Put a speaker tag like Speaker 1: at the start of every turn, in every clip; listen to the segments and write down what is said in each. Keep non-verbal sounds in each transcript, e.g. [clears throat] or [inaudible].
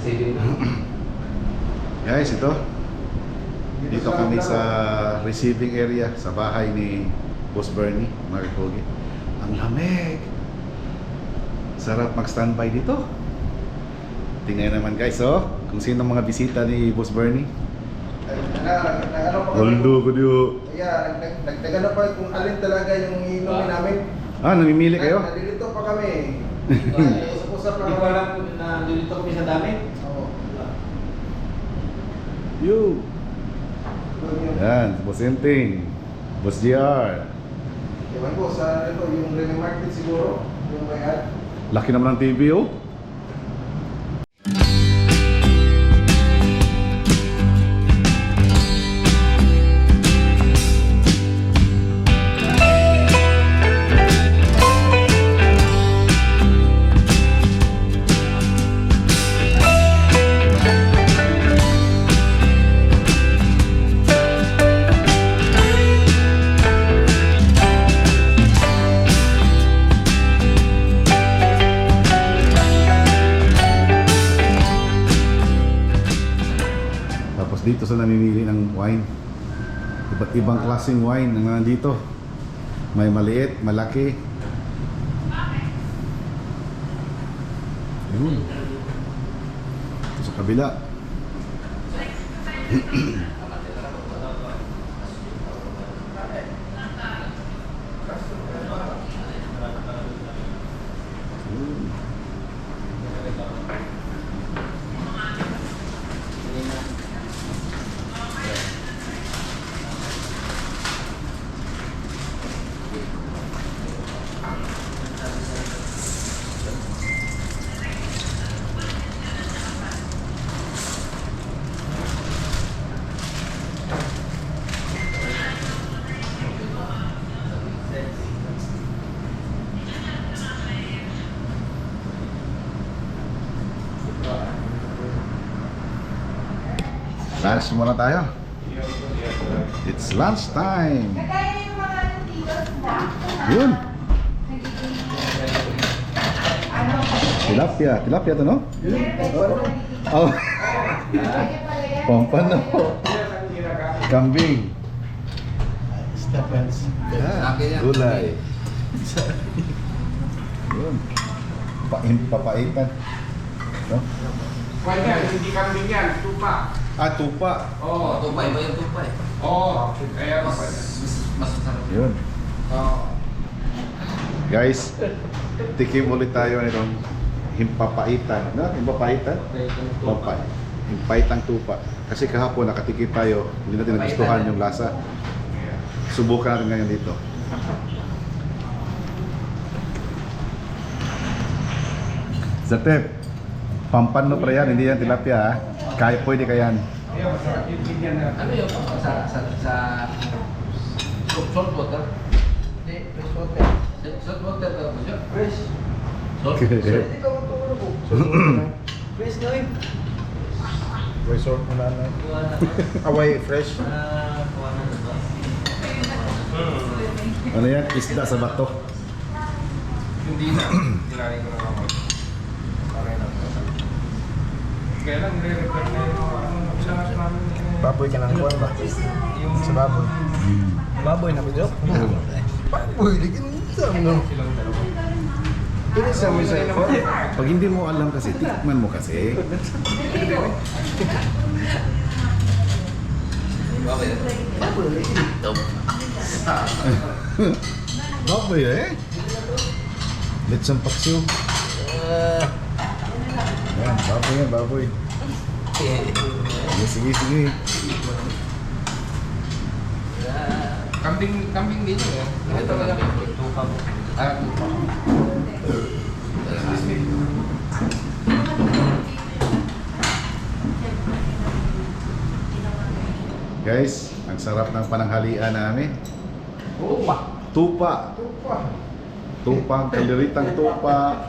Speaker 1: receiving na. [clears throat]
Speaker 2: Guys, ito. Dito kami sa receiving area sa bahay ni Boss Bernie, mga kakogi. Ang lamig. Sarap mag-standby dito. Tingnan naman guys, oh. Kung sino mga bisita ni Boss Bernie.
Speaker 3: Pa
Speaker 2: Waldo ko diyo.
Speaker 3: Kaya nag- nag- nag-ano pa kung alin talaga yung inumin namin.
Speaker 2: Ah, namimili kayo?
Speaker 3: Nandito pa kami. [laughs] [laughs]
Speaker 1: Hindi ko alam kung nandito kami sa dami.
Speaker 3: Oo.
Speaker 2: Yo.
Speaker 3: Doon yung-
Speaker 2: Yan, Boss Enting. Boss GR.
Speaker 3: Ewan ko sa ito, yung Rene Market siguro. Yung may ad.
Speaker 2: Laki naman ng TV, oh. Klaseng wine ang nandito. May maliit, malaki. Yun. Sa kabila. [clears throat] Lunch muna tayo. It's lunch time. Yun. Tilapia. Tilapia to, no? Oh. [laughs] Pampano. Kambing. Yeah. Gulay. [laughs] Yun. Pain, papaitan. No?
Speaker 4: Kwan yan, hindi kambing yan, tupa.
Speaker 2: Ah, tupa.
Speaker 4: Oo.
Speaker 1: Tupay ba yung tupay?
Speaker 4: Oo. Kaya
Speaker 1: Mas,
Speaker 4: mas...
Speaker 1: mas, mas masarap.
Speaker 2: Yun.
Speaker 4: Oo.
Speaker 2: Guys, tikim ulit tayo nitong himpapaitan. No? Himpapaitan? Papay. Himpaitang tupa. Kasi kahapon nakatikim tayo, hindi natin nagustuhan yung lasa. Subukan natin ngayon dito. Zatep, pampano pa yan, hindi yan tilapia ha. Kaya pwede ka yan.
Speaker 1: Ano yung sa sa sa salt water?
Speaker 3: Hindi, fresh water.
Speaker 1: Salt water ka ba siya?
Speaker 3: Fresh.
Speaker 1: Salt.
Speaker 3: Hindi ka matulog po. Fresh na eh.
Speaker 5: Resort mo na na.
Speaker 1: Kuha na. [laughs]
Speaker 5: Away, fresh.
Speaker 1: Ah?
Speaker 2: Ano yan? Isda sa bato.
Speaker 4: Hindi na. Kinain ko na ako. Okay na. Kaya lang, nire-repair na yung ano, sa namin.
Speaker 5: Baboy ka ng kuwan ba?
Speaker 4: Yung
Speaker 5: Sa baboy. Baboy na Jok? Baboy, ka nito. Ano?
Speaker 4: silang dalawa.
Speaker 5: Ini sa mo sa kuwan.
Speaker 2: Pag hindi mo alam kasi, tikman mo kasi.
Speaker 1: Bakit?
Speaker 2: Baboy eh. Lechon paksiw. Yan, baboy yan, baboy. Sige, sige, sige.
Speaker 4: Kambing, kambing din yun. eh.
Speaker 1: Ito yung tupa mo.
Speaker 4: Ah, tupa.
Speaker 2: Guys, ang sarap ng pananghalian namin.
Speaker 3: Tupa.
Speaker 2: Tupa.
Speaker 3: Tupa.
Speaker 2: Tupang kaliritang tupa.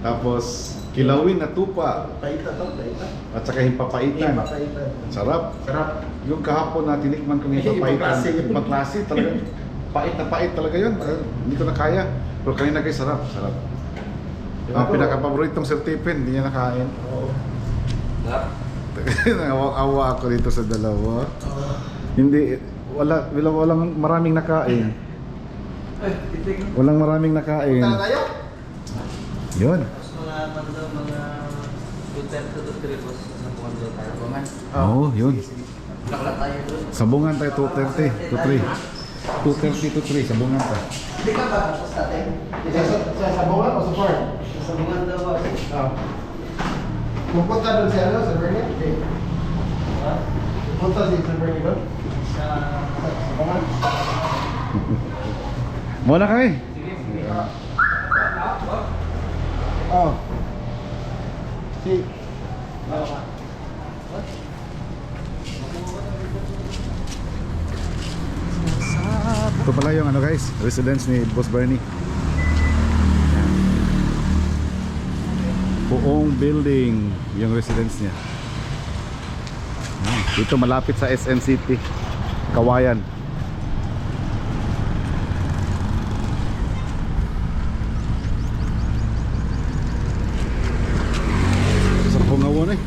Speaker 2: Tapos kilawin na tupa.
Speaker 3: Paita to, paita.
Speaker 2: At saka himpapaitan.
Speaker 3: Paita.
Speaker 2: Sarap.
Speaker 3: Sarap.
Speaker 2: Yung kahapon na tinikman ko ng
Speaker 3: ibang
Speaker 2: himpapaitan.
Speaker 3: klase yun.
Speaker 2: Ibang klase talaga. Pait na pait talaga yun. Hindi ko na kaya. Pero kanina guys, sarap. Sarap. Ang pinaka-paboritong Sir Tipen, hindi niya nakain.
Speaker 3: Oo.
Speaker 2: Nawawa [laughs] ako dito sa dalawa. Hindi, wala, wala, walang maraming nakain.
Speaker 1: Eh.
Speaker 2: Walang maraming nakain.
Speaker 3: Punta na tayo?
Speaker 2: Yun.
Speaker 1: Duterte to three boss sa buwan doon tayo. Bungan.
Speaker 2: Oo, oh, yun.
Speaker 1: Lakla tayo doon.
Speaker 2: Sabungan tayo 230 to 3. 230 to 3, sabungan tayo.
Speaker 1: Hindi ka ba? Tapos natin.
Speaker 3: Sa, sa, sa sabungan o sa farm?
Speaker 1: Sa bungan daw ba?
Speaker 3: Oo. Pupunta doon si ano, sa Bernie? Okay.
Speaker 1: Ha?
Speaker 3: Pupunta si sa Bernie doon?
Speaker 1: Sa...
Speaker 3: Sa sabungan?
Speaker 2: Muna kami.
Speaker 1: Sige, sige.
Speaker 3: Oo. Si...
Speaker 2: Ito pala yung ano guys, residence ni Boss Bernie. Buong building yung residence niya. Dito malapit sa SM City, Kawayan. Sa pungawon eh.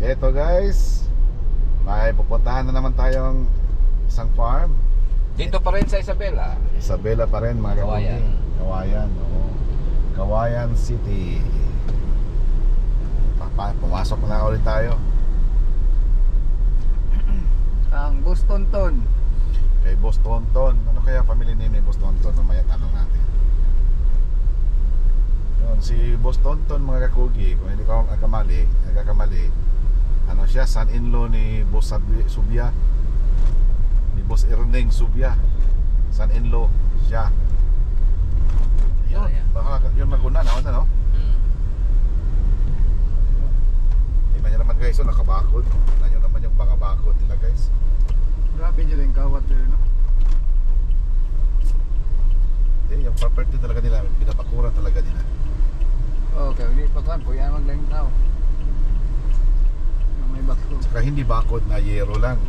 Speaker 2: Ito guys, may pupuntahan na naman tayong isang farm.
Speaker 1: Dito pa rin sa Isabela.
Speaker 2: Pa rin mga
Speaker 1: Kawayan.
Speaker 2: Kawayan, oo. Kawayan City. Papa, pumasok na ulit tayo. [clears throat]
Speaker 1: Ang Boston Ton.
Speaker 2: Kay Boss Tonton. Ano kaya family name ni Boss Tonton? Mamaya tanong natin. Yun, si Boss Tonton mga kakugi, kung hindi ko nagkamali, nagkakamali, ano siya, son-in-law ni Boss Subya. Ni Boss Erneng Subya. Son-in-law siya. Ayun,
Speaker 1: Yeah,
Speaker 2: baka yun naguna, nauna no? Tingnan nyo naman guys, oh, nakabakod. Tingnan nyo naman yung baka bakod nila guys.
Speaker 1: Grabe dyan yung kawat dito, no?
Speaker 2: Hindi, yung property talaga nila, pinapakuran talaga nila.
Speaker 1: Okay, hindi pa kan. Puya maglang tao. Yung may bakso.
Speaker 2: Saka hindi bakod na yero lang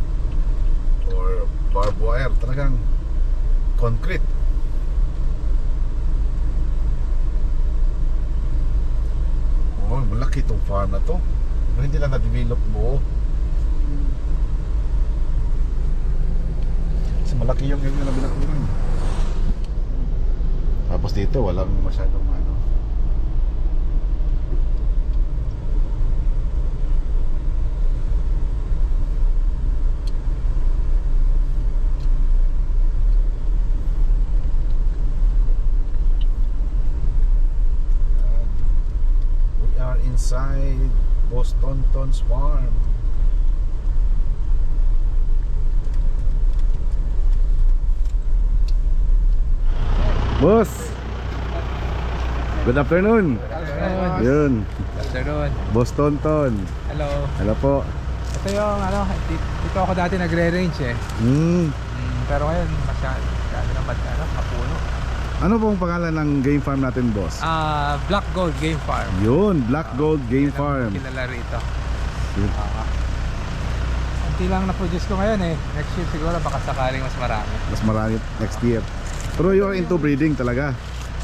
Speaker 2: or barbed wire, talagang concrete. Oh, malaki itong farm na to. Hindi lang na-develop buo. Kasi malaki yung area na binakuran. Tapos dito, walang masyadong ano. Inside Boston Tons Farm. Boss! Good afternoon! Yun,
Speaker 5: Afternoon.
Speaker 2: Boss Tonton.
Speaker 5: Hello.
Speaker 2: Hello po.
Speaker 5: Ito yung ano, di- dito ako dati nagre-range eh.
Speaker 2: Hmm.
Speaker 5: Mm, pero ngayon, masyado, masyado na mat, ano, kapuno.
Speaker 2: Ano pong pangalan ng game farm natin, boss?
Speaker 5: Ah, Black Gold Game Farm.
Speaker 2: Yun, Black Gold Game
Speaker 5: ang
Speaker 2: Farm.
Speaker 5: Kilala rito.
Speaker 2: Yun.
Speaker 5: Ah. Unti lang na-produce ko ngayon eh. Next year siguro baka sakaling mas marami.
Speaker 2: Mas marami next year. Pero you are into breeding talaga.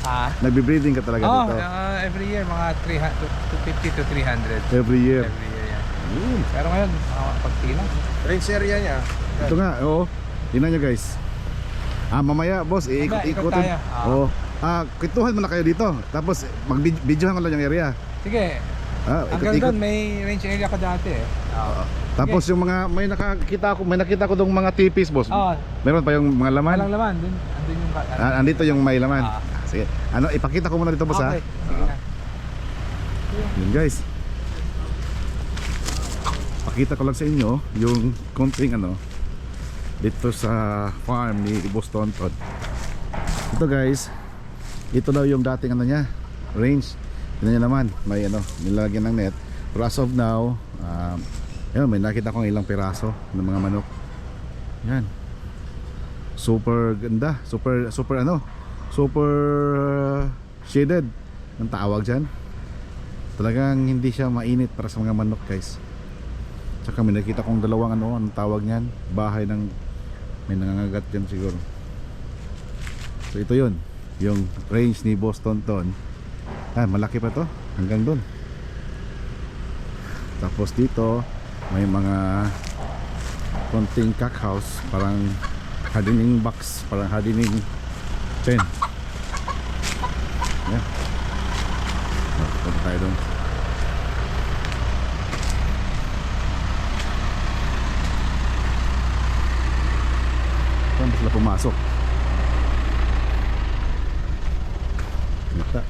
Speaker 5: Ah.
Speaker 2: Nagbe-breeding ka talaga
Speaker 5: Oh,
Speaker 2: dito.
Speaker 5: ah, every year mga 300, 250 to 300.
Speaker 2: Every year.
Speaker 5: Every year yan.
Speaker 2: Yun.
Speaker 5: Pero ngayon, uh, pagtilang.
Speaker 3: Range area niya.
Speaker 2: Ito nga, oo. Tingnan nyo guys. Ah, mamaya, boss,
Speaker 5: ikot tayo. Ah.
Speaker 2: Oo. Ah, kwentuhan mo na kayo dito. Tapos, mag-videohan ko lang yung area.
Speaker 5: Sige,
Speaker 2: Ah, ikot-ikot.
Speaker 5: doon may range area ko dati eh.
Speaker 2: Oo. Tapos yung mga, may nakakita ako, may nakita ko dong mga tipis, boss.
Speaker 5: Oh,
Speaker 2: Meron pa yung mga laman.
Speaker 5: walang laman. Dun, andun yung...
Speaker 2: Ah, andito yung may laman.
Speaker 5: Ah.
Speaker 2: Sige. Ano, ipakita ko muna dito, boss,
Speaker 5: okay,
Speaker 2: ha?
Speaker 5: sige na.
Speaker 2: Yun guys. Pakita ko lang sa inyo yung konting ano dito sa farm ni Boss Tonton. Ito guys, ito daw yung dating ano niya, range. Tingnan niyo naman, may ano, nilalagyan ng net. Pero as of now, um, yun, may nakita kong ilang piraso ng mga manok. Yan. Super ganda, super super ano, super shaded ang tawag diyan talagang hindi siya mainit para sa mga manok guys tsaka may nakita kong dalawang ano anong tawag niyan bahay ng may nangangagat dyan siguro so ito yun yung range ni Boss Tonton Ah, malaki pa to. Hanggang doon. Tapos dito, may mga konting cock house. Parang hardening box. Parang hardening pen. Yan. Oh, punta tayo doon. Saan pumasok? Mata.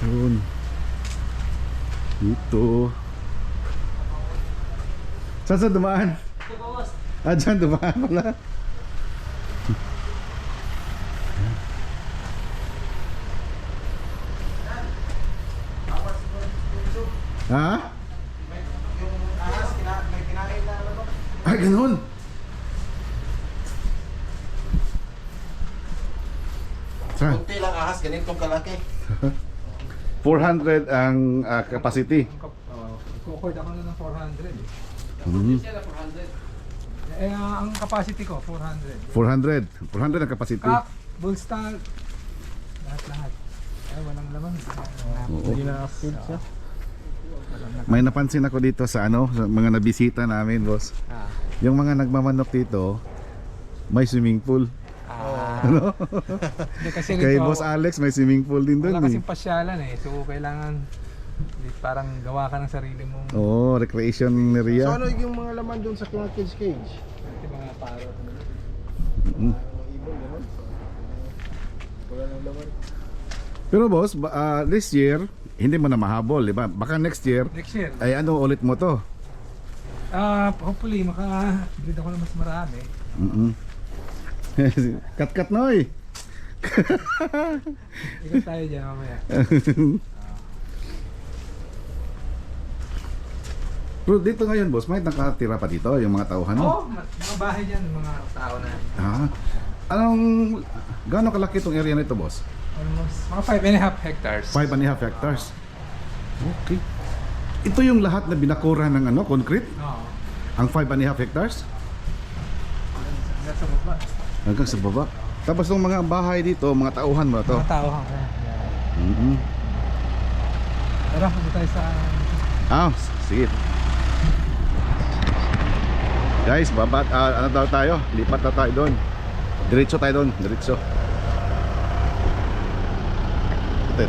Speaker 2: Yun. Dito. Saan saan dumaan? Ah, dyan dumaan pala. Ha?
Speaker 3: Yung ahas, kina, may kinain na
Speaker 2: Ay, ganun. Saan?
Speaker 3: Kunti lang ahas, ganitong kalaki. [laughs]
Speaker 2: 400 ang ah, capacity.
Speaker 5: Uh, Kukoord ako na ng 400 eh.
Speaker 2: Mhm.
Speaker 5: Eh, ah, ang capacity ko, 400.
Speaker 2: 400. 400 ang capacity.
Speaker 5: Cup, bull stall, lahat-lahat. Ay, walang laman.
Speaker 2: Oo.
Speaker 5: Hindi na filled siya.
Speaker 2: May napansin ako dito sa ano, sa mga nabisita namin, boss.
Speaker 5: Ah.
Speaker 2: Yung mga nagmamanok dito, may swimming pool.
Speaker 5: Ah.
Speaker 2: Ano?
Speaker 5: Kasi
Speaker 2: Kay
Speaker 5: nito,
Speaker 2: Boss Alex may swimming pool din doon
Speaker 5: wala
Speaker 2: eh.
Speaker 5: kasing pasyalan eh. So, kailangan di- parang gawa ka ng sarili mong
Speaker 2: Oo, recreation
Speaker 3: So
Speaker 2: area.
Speaker 3: ano yung mga laman doon sa mga kids cage?
Speaker 5: yung mga paro.
Speaker 2: Mm.
Speaker 3: Ibon, gano'n? Wala nang laman.
Speaker 2: Pero boss, ah, this year, hindi mo na mahabol, di ba? Baka next year,
Speaker 5: Next year,
Speaker 2: ay ano ulit mo to?
Speaker 5: Ah hopefully, maka-breed ako ng mas marami.
Speaker 2: Mm [laughs] Kat-kat noy.
Speaker 5: Ikot tayo dyan mamaya. [laughs]
Speaker 2: Pero dito ngayon, boss, may nakatira pa dito, yung mga tauhan mo.
Speaker 5: Oo, oh, mga bahay dyan, mga tao na.
Speaker 2: Ah, anong, gaano kalaki itong area na ito, boss?
Speaker 5: Almost, mga 5 and a half hectares.
Speaker 2: 5 and a half hectares. Okay. Ito yung lahat na binakura ng ano, concrete?
Speaker 5: Oo.
Speaker 2: Ang 5 and a half hectares?
Speaker 5: Hanggang sa baba.
Speaker 2: Hanggang sa baba. Tapos yung mga bahay dito, mga tauhan mo na to.
Speaker 5: Mga tao ha. Yeah.
Speaker 2: Mm-hmm.
Speaker 5: Tara, punta tayo sa...
Speaker 2: Ah, sige. Guys, babat, ah, ano daw tayo? Lipat na tayo doon. Diretso tayo doon, diretso. Ito.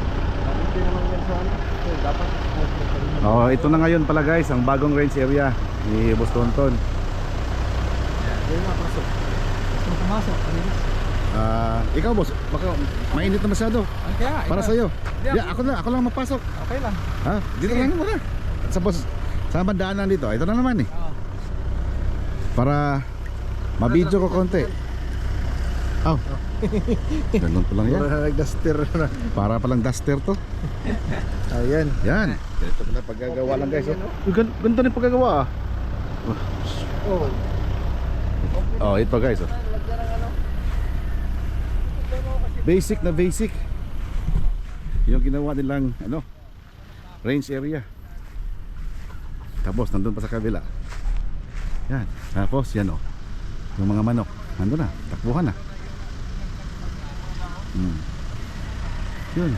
Speaker 3: Dapat
Speaker 2: Oh, ito na ngayon pala guys, ang bagong range area ni Boss Tonton.
Speaker 5: Pumasok?
Speaker 2: Ah, ikaw boss, baka mainit na masyado.
Speaker 5: Ay, kaya,
Speaker 2: Para sa iyo.
Speaker 5: Yeah.
Speaker 2: Ako na, ako lang mapasok.
Speaker 5: Okay lang.
Speaker 2: Ha? Dito lang muna. Sa boss, sa bandaanan dito. Ito na naman eh.
Speaker 5: Oo.
Speaker 2: Para mabidyo ko konti. Aw. Ganun pa lang yan.
Speaker 3: Wala nag-duster na.
Speaker 2: Para palang duster to.
Speaker 3: Ayan.
Speaker 2: Yan. Ito pala paggagawa lang guys. Oh. Gan ganito rin paggagawa ah.
Speaker 3: Oh.
Speaker 2: Oh, ito guys. Oh. Basic na basic. Yung ginawa nilang ano, range area. Tapos nandun pa sa kabila. Yan. Tapos yan oh. Yung mga manok. Nandun na. Takbuhan na. Hmm. Yun.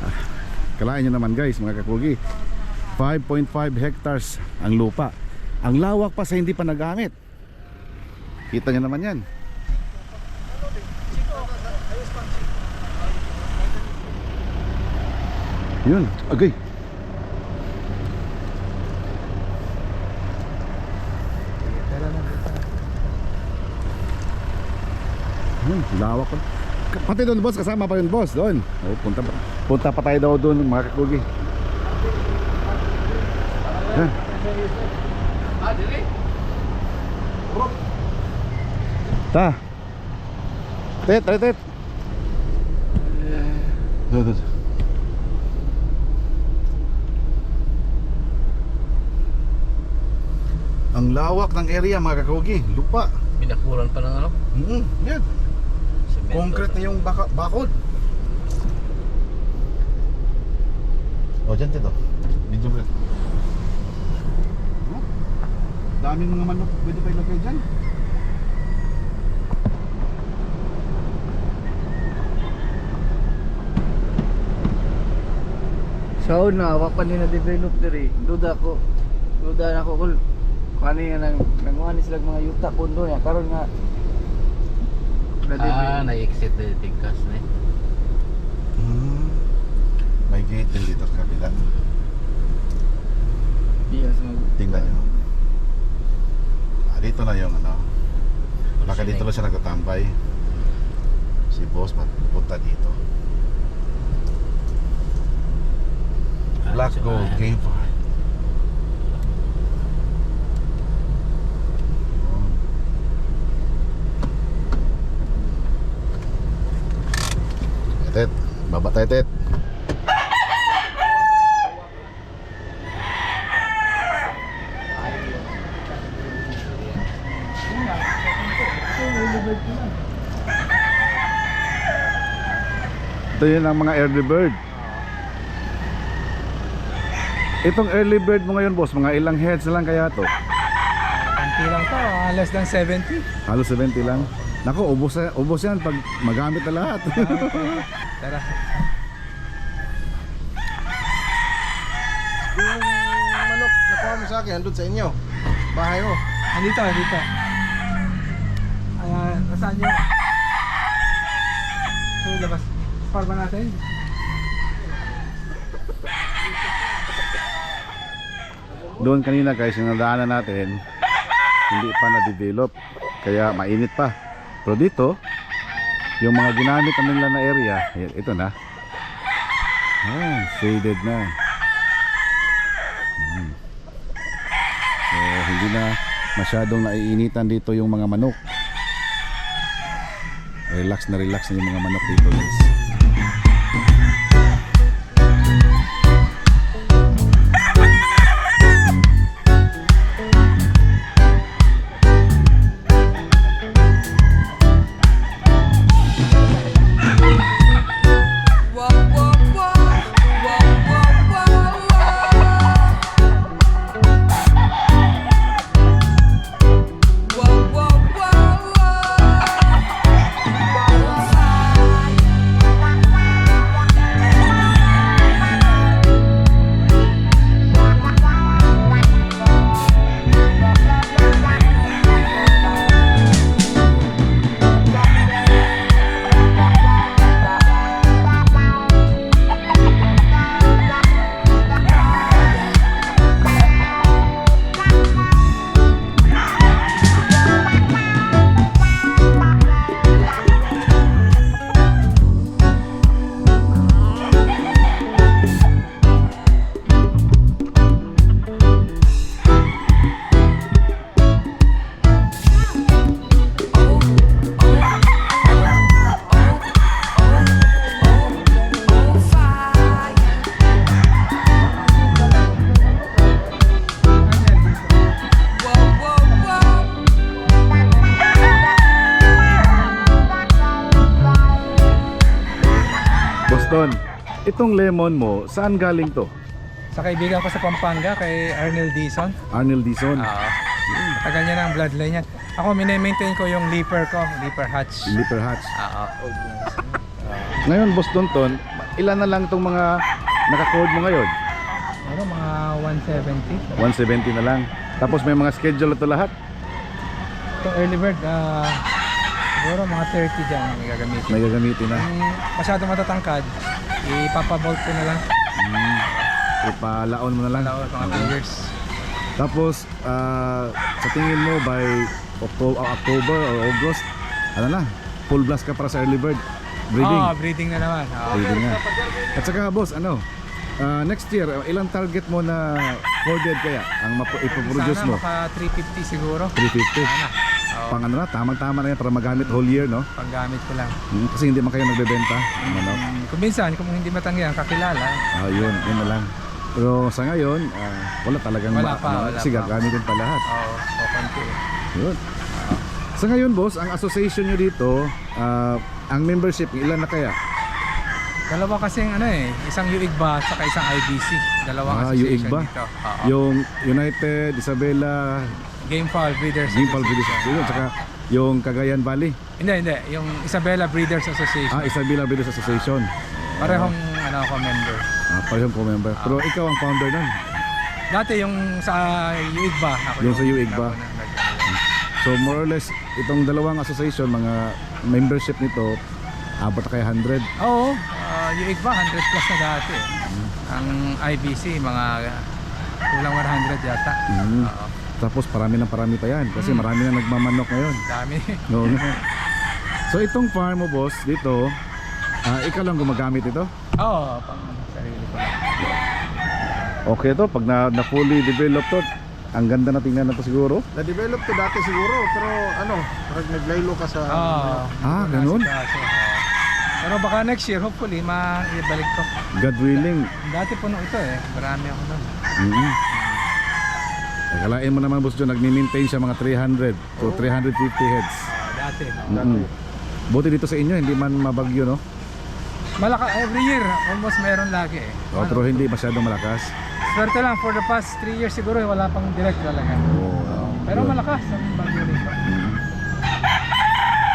Speaker 2: Ah, nyo naman guys mga kakugi. 5.5 hectares ang lupa. Ang lawak pa sa hindi pa nagamit. Kita nyo naman yan. Yun, agay.
Speaker 5: Dito.
Speaker 2: Yun, lawak pa. Pati doon boss, kasama pa yun boss doon. Oh, punta pa. Punta pa tayo daw doon mga kakugi. Yan. Ta. Tet, tet, tet. Doon, doon. Ang lawak ng area mga kakugi, lupa.
Speaker 1: Binakuran pa ng ano?
Speaker 2: Mm, yan.
Speaker 1: Semento.
Speaker 2: Concrete na yung baka, bakod. O, dyan tito. Medium rare. Oh, daming mga manok pwede pa ilagay dyan.
Speaker 6: Sa una, wapan din na-develop diri. Duda ko. Duda na ko kung kani nga nang nanguha ni mga yuta kundo niya. Karon nga
Speaker 1: Ah, na-exit na yung tingkas na eh.
Speaker 2: Hmm. May gate din dito sa kabila.
Speaker 6: Yes, mag
Speaker 2: Tingnan nyo. Ah, dito na yung ano. Baka dito lang siya nagtatambay. Si boss magpunta dito. Black Gold Cave Park. Tet, baba tayo tet. Ito yun ang mga early bird. Itong early bird mo ngayon boss, mga ilang heads na lang kaya to?
Speaker 5: Konti lang to, ah, less than 70.
Speaker 2: Halos 70 lang. Nako, ubos, na- ubos yan pag magamit na lahat. [laughs]
Speaker 5: Tara.
Speaker 3: Yung manok, nakuha mo sa akin, andun sa inyo. Bahay mo.
Speaker 5: Andito, andito. Ayan, nasaan yun? So, labas. Par ba natin?
Speaker 2: Doon kanina guys, yung nadaanan natin, hindi pa na-develop. Kaya mainit pa. Pero dito, yung mga ginamit na nila na area, ito na. Ah, shaded na. Hmm. So, hindi na masyadong naiinitan dito yung mga manok. Relax na relax na yung mga manok dito guys. Itong lemon mo, saan galing to?
Speaker 5: Sa kaibigan ko sa Pampanga, kay Arnel Dizon.
Speaker 2: Arnel Dizon.
Speaker 5: Oo. Tagal niya na ang bloodline niya. Ako, mini-maintain ko yung leaper ko, leaper hatch.
Speaker 2: Lipper Hatch.
Speaker 5: Oo.
Speaker 2: Ngayon, Boss Tonton, ilan na lang itong mga naka-code mo ngayon?
Speaker 5: Ano, mga 170.
Speaker 2: 170 na lang. Tapos may mga schedule ito lahat.
Speaker 5: Itong early bird, ah, siguro mga 30 dyan ang gagamitin.
Speaker 2: May gagamitin na.
Speaker 5: Kung masyado matatangkad, ipapabolt ko na lang.
Speaker 2: Hmm. Ipalaon mo na lang.
Speaker 5: Dalawa, mga 2 years.
Speaker 2: Tapos, ah, sa tingin mo by October, October or August, ano na, full blast ka para sa early bird. Breeding.
Speaker 5: Oo, breeding na naman. Oo.
Speaker 2: Breeding na. At saka boss, ano, ah, next year, ilang target mo na corded kaya ang ipoproduce
Speaker 5: Sana
Speaker 2: mo?
Speaker 5: maka 350 siguro.
Speaker 2: 350.
Speaker 5: Sana.
Speaker 2: Pang ano na, tamang-tama na yan para magamit whole year, no?
Speaker 5: panggamit ko lang.
Speaker 2: Hmm, kasi hindi man kayo nagbebenta. Ano?
Speaker 5: Mm, Kung minsan, kung hindi matanggihan, kakilala.
Speaker 2: Ah, yun, yun na lang. Pero sa ngayon, ah, wala talagang
Speaker 5: Wala pa,
Speaker 2: ano,
Speaker 5: wala
Speaker 2: kasi
Speaker 5: pa.
Speaker 2: gagamitin pa lahat.
Speaker 5: Oo, o konti.
Speaker 2: Yun. Sa ngayon, boss, ang association nyo dito, ah, ang membership, ilan na kaya?
Speaker 5: Dalawa kasing ano eh, isang UIGBA at isang IBC. Dalawang
Speaker 2: Ah,
Speaker 5: association
Speaker 2: UIGBA?
Speaker 5: dito. Oo.
Speaker 2: Yung United, Isabela,
Speaker 5: Game Fowl Breeders
Speaker 2: Gimpal British
Speaker 5: Association.
Speaker 2: yun,
Speaker 5: Oo.
Speaker 2: tsaka yung Cagayan Valley.
Speaker 5: Hindi, hindi. Yung Isabela Breeders Association.
Speaker 2: Ah, Isabela British Association.
Speaker 5: Parehong ano ako member.
Speaker 2: Ah, parehong co-member. Pero ikaw ang founder nun.
Speaker 5: Dati yung sa UIGBA. Ako
Speaker 2: Yung sa UIGBA.
Speaker 5: ako na- nag-
Speaker 2: So more or less, itong dalawang association, mga membership nito, abot na kay 100.
Speaker 5: Oo, uh, UIGBA 100 plus na dati. Ang IBC mga kulang 100 yata.
Speaker 2: Mm.
Speaker 5: Oo,
Speaker 2: Tapos parami ng parami pa yan kasi
Speaker 5: Mm.
Speaker 2: marami na nagmamanok ngayon.
Speaker 5: dami. [laughs]
Speaker 2: Oo nga. so itong farm mo boss dito, ah, ikaw lang gumagamit ito?
Speaker 5: Oo, pang sarili ko lang.
Speaker 2: Okay to, pag na, na fully developed to, ang ganda na tingnan na to siguro.
Speaker 3: Na-develop to dati siguro, pero ano, parang naglaylo ka sa...
Speaker 5: Oo.
Speaker 2: Ah, ganun?
Speaker 5: Kaso, oo. Pero baka next year, hopefully, maibalik ko.
Speaker 2: God willing.
Speaker 5: Dati puno ito eh. Marami ako nun.
Speaker 2: Mm-hmm. Akalain mo naman boss John, nagmi-maintain siya mga 300 to 350 heads.
Speaker 5: Ah, dati.
Speaker 2: Mm-mm. Buti dito sa inyo, hindi man mabagyo no?
Speaker 5: Malaka, every year, almost meron lagi eh.
Speaker 2: O, pero hindi masyadong malakas.
Speaker 5: Swerte lang, for the past 3 years siguro, eh, wala pang direct talaga.
Speaker 2: Oo.
Speaker 5: Pero
Speaker 2: Yun.
Speaker 5: malakas ang bagyo rito.
Speaker 2: Mm.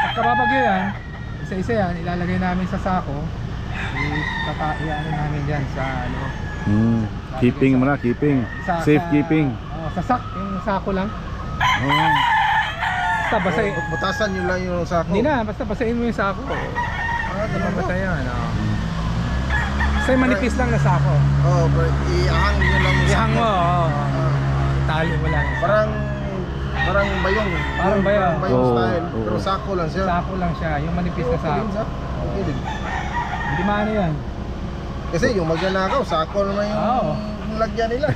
Speaker 5: Pagka babagyo yan, isa-isa yan, ilalagay namin sa sako. Itataiano namin dyan sa ano.
Speaker 2: Mm. Keeping mo na, keeping.
Speaker 5: Sa,
Speaker 2: Safe
Speaker 5: sa-
Speaker 2: keeping.
Speaker 5: sa sak, yung sako lang.
Speaker 2: Oo.
Speaker 5: Basta basahin.
Speaker 3: Oh, butasan nyo lang yung sako.
Speaker 5: Hindi na, basta basahin mo yung sako.
Speaker 3: Ah, ganun ba?
Speaker 5: mamatay yan. Oh. Basta yung manipis lang na sako.
Speaker 3: Oo, pero iahang nyo lang yung
Speaker 5: Ihang mo,
Speaker 3: sako.
Speaker 5: oh. Tali mo lang.
Speaker 3: parang, parang bayong.
Speaker 5: Parang bayong.
Speaker 3: bayong
Speaker 2: Oo,
Speaker 3: style.
Speaker 2: oo.
Speaker 3: Pero sako lang siya.
Speaker 5: Sako lang siya, yung manipis na sako.
Speaker 3: Kilig.
Speaker 5: Hindi maano yan.
Speaker 3: Kasi yung magnanakaw, sako naman yung
Speaker 5: Oo.
Speaker 3: Lagyan nila.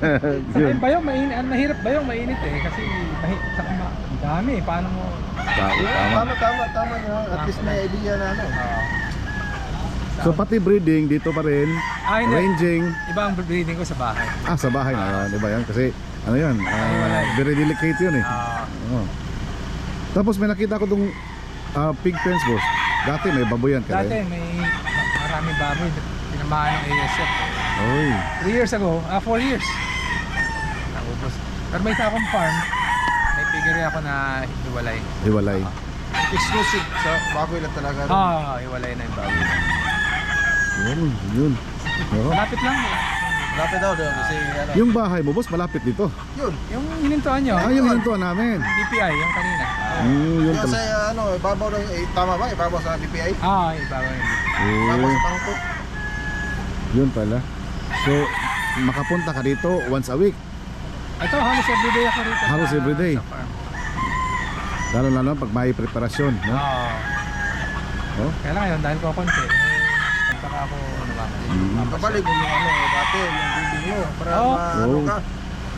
Speaker 3: [laughs]
Speaker 2: Yun.
Speaker 5: Sa yung bayong, mainit, ang mahirap bayong, mainit eh. Kasi mahi, saka ma, ang dami, paano mo...
Speaker 2: Tama, tama.
Speaker 3: tama, tama, nyo. At least may idea na ano.
Speaker 5: ah,
Speaker 2: So pati breeding dito pa rin,
Speaker 5: Ah, hindi.
Speaker 2: ranging,
Speaker 5: Iba ang breeding ko sa bahay.
Speaker 2: ah sa bahay na, di ba yan? Kasi ano yan, ah,
Speaker 5: Hiwalay.
Speaker 2: very delicate yun eh.
Speaker 5: Ah,
Speaker 2: Oo. Tapos may nakita ko tong ah, pig fence boss. Dati may baboy yan
Speaker 5: dati
Speaker 2: kaya.
Speaker 5: may maraming baboy, tinamaan ng ASF.
Speaker 2: Oy.
Speaker 5: 3 years ago, ah 4 years. Naubos. Pero may isa akong farm, may piggery ako na hiwalay.
Speaker 2: Hiwalay.
Speaker 3: Exclusive sa baboy lang talaga.
Speaker 5: Ah, hiwalay na yung baboy.
Speaker 2: Yun, yun. Oo.
Speaker 5: Malapit lang.
Speaker 3: Lapit daw doon kasi ano.
Speaker 2: Yung bahay mo boss, malapit dito.
Speaker 3: Yun.
Speaker 5: Yung hinintuan nyo,
Speaker 2: Ah, yung hinuntuan namin.
Speaker 5: DPI, yung kanina.
Speaker 2: Mm, yun
Speaker 3: Kasi
Speaker 2: pala.
Speaker 3: ano, ibabaw daw, eh, tama ba? Ibabaw sa BPI?
Speaker 5: Ah, iba ba yun?
Speaker 3: Ibabaw sa bangko.
Speaker 2: yun pala. So, makapunta ka dito once a week.
Speaker 5: Ito, halos everyday ako rito.
Speaker 2: Halos
Speaker 5: sa-
Speaker 2: everyday?
Speaker 5: Sa farm.
Speaker 2: Lalo lalo pag may preparasyon, no?
Speaker 5: Oo.
Speaker 2: Oh.
Speaker 5: Kaya lang yun, dahil ko konti, eh, pagkaka ako, ano ba,
Speaker 2: Mm.
Speaker 3: Kapalik mo yung ano, dati, yung building mo. Para
Speaker 5: Oo.
Speaker 3: maano
Speaker 2: Oo.
Speaker 3: ka.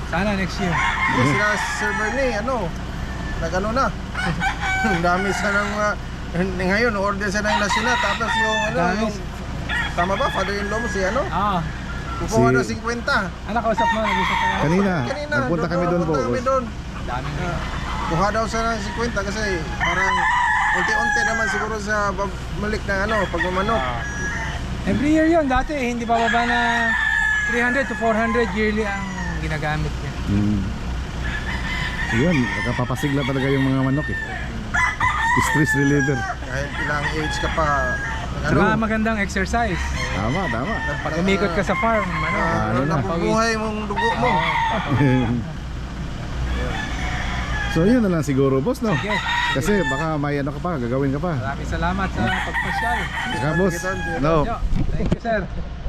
Speaker 5: Sana next year.
Speaker 3: Hindi sila Sir Bernie, ano, nagano na. [laughs] Ang dami sa nang mga, ngayon, order sa ng lasina, tapos yung ano, yung, tama ba, father-in-law mo si ano?
Speaker 5: Ah,
Speaker 3: Kukuha
Speaker 2: Si-
Speaker 3: na 50.
Speaker 5: anak, kausap mo, nag-usap ka.
Speaker 2: Kanina,
Speaker 3: Kanina,
Speaker 2: nagpunta kami doon po.
Speaker 3: Punta kami doon.
Speaker 5: Dami na.
Speaker 3: Kuha daw sa ng 50 kasi parang unti-unti naman siguro sa balik ng ano, pagmamanok.
Speaker 5: Ah. Every year yun, dati eh, hindi bababa na 300 to 400 yearly ang ginagamit niya.
Speaker 2: Mm. Yun, nakapapasigla talaga yung mga manok eh. Stress reliever.
Speaker 3: Kahit ilang age ka pa.
Speaker 5: Ano? Ah, magandang exercise.
Speaker 2: Tama, tama.
Speaker 5: Pag umikot ka sa farm, ano,
Speaker 3: Ah,
Speaker 2: ano na.
Speaker 3: nabubuhay mong dugo mo. [laughs]
Speaker 2: so yun na lang siguro boss no?
Speaker 5: Sige.
Speaker 2: Kasi baka may ano ka pa, gagawin ka pa.
Speaker 5: Maraming salamat sa pagpasyal.
Speaker 2: Saka boss, no,
Speaker 5: Thank you, sir.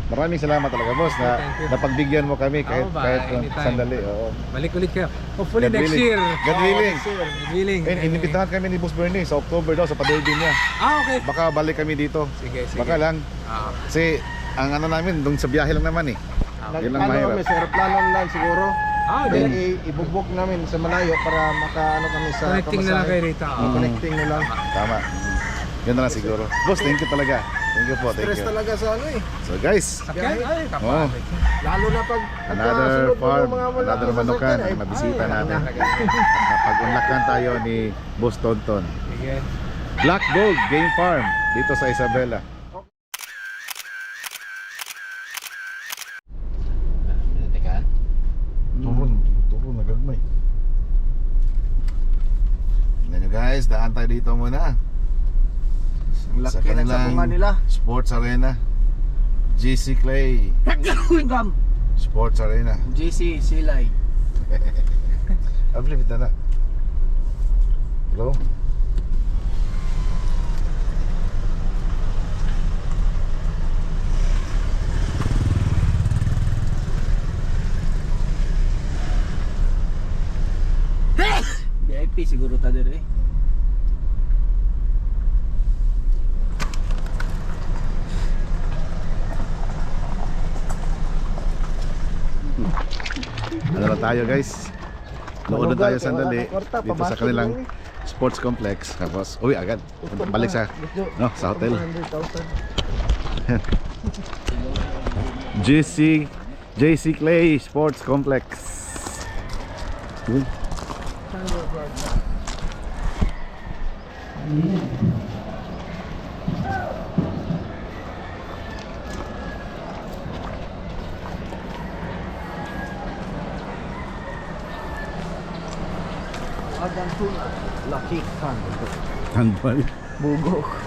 Speaker 2: Maraming salamat talaga boss na
Speaker 5: Thank you.
Speaker 2: napagbigyan mo kami kahit
Speaker 5: Oo ba,
Speaker 2: kahit
Speaker 5: anytime.
Speaker 2: sandali. Oo.
Speaker 5: Balik ulit kayo. Hopefully
Speaker 2: God
Speaker 5: next
Speaker 2: willing.
Speaker 5: year.
Speaker 2: God willing.
Speaker 5: God willing.
Speaker 2: And inibitahan kami ni Boss Bernie sa October daw sa pa-derby niya.
Speaker 5: Ah, okay.
Speaker 2: Baka balik kami dito.
Speaker 5: Sige, sige.
Speaker 2: Baka lang.
Speaker 5: Ah,
Speaker 2: Kasi ang ano namin, doon sa biyahe lang namin eh.
Speaker 5: ah.
Speaker 2: Yun lang
Speaker 3: ano
Speaker 2: mahirap.
Speaker 3: kami, sa aeroplano lang siguro.
Speaker 5: Ah,
Speaker 3: Then i- ibubok namin sa malayo para makaano kami sa
Speaker 5: connecting na lang kayo rito.
Speaker 3: Mm,
Speaker 5: Ah.
Speaker 3: Connecting na lang.
Speaker 2: Tama. Yan na lang siguro. Boss, thank you talaga. Thank you po, thank
Speaker 3: Stress
Speaker 2: you.
Speaker 3: talaga sa ano eh.
Speaker 2: So guys,
Speaker 5: Sakyan? Ay,
Speaker 2: Oh.
Speaker 3: Lalo na pag
Speaker 2: another
Speaker 3: pagkasunod mo
Speaker 2: farm,
Speaker 3: mga wala
Speaker 2: another
Speaker 3: sa
Speaker 2: manukan ang
Speaker 3: ay,
Speaker 2: nabisita
Speaker 3: ay,
Speaker 2: natin.
Speaker 5: Talaga.
Speaker 2: Napag-unlakan tayo ni Boss Tonton.
Speaker 5: Sige.
Speaker 2: Black Gold Game Farm dito sa Isabela. Turun, turun nagagmay. Tingnan nyo guys, daan tayo dito muna. Sa
Speaker 3: laki ng
Speaker 2: kanilang
Speaker 3: sabungan nila.
Speaker 2: Sports Arena. GC Clay
Speaker 6: Gam.
Speaker 2: Sports Arena.
Speaker 6: JC Silay.
Speaker 2: It na na. Hello? [laughs]
Speaker 6: VIP siguro ta dire.
Speaker 2: Ano lang tayo guys? Na tayo sandali dito sa kanilang sports complex. Tapos, uwi agad. Balik sa, no, sa hotel. [laughs] JC JC Clay Sports Complex. Yun.
Speaker 6: Adan Lucky kan.
Speaker 2: Handball.
Speaker 6: Bugo.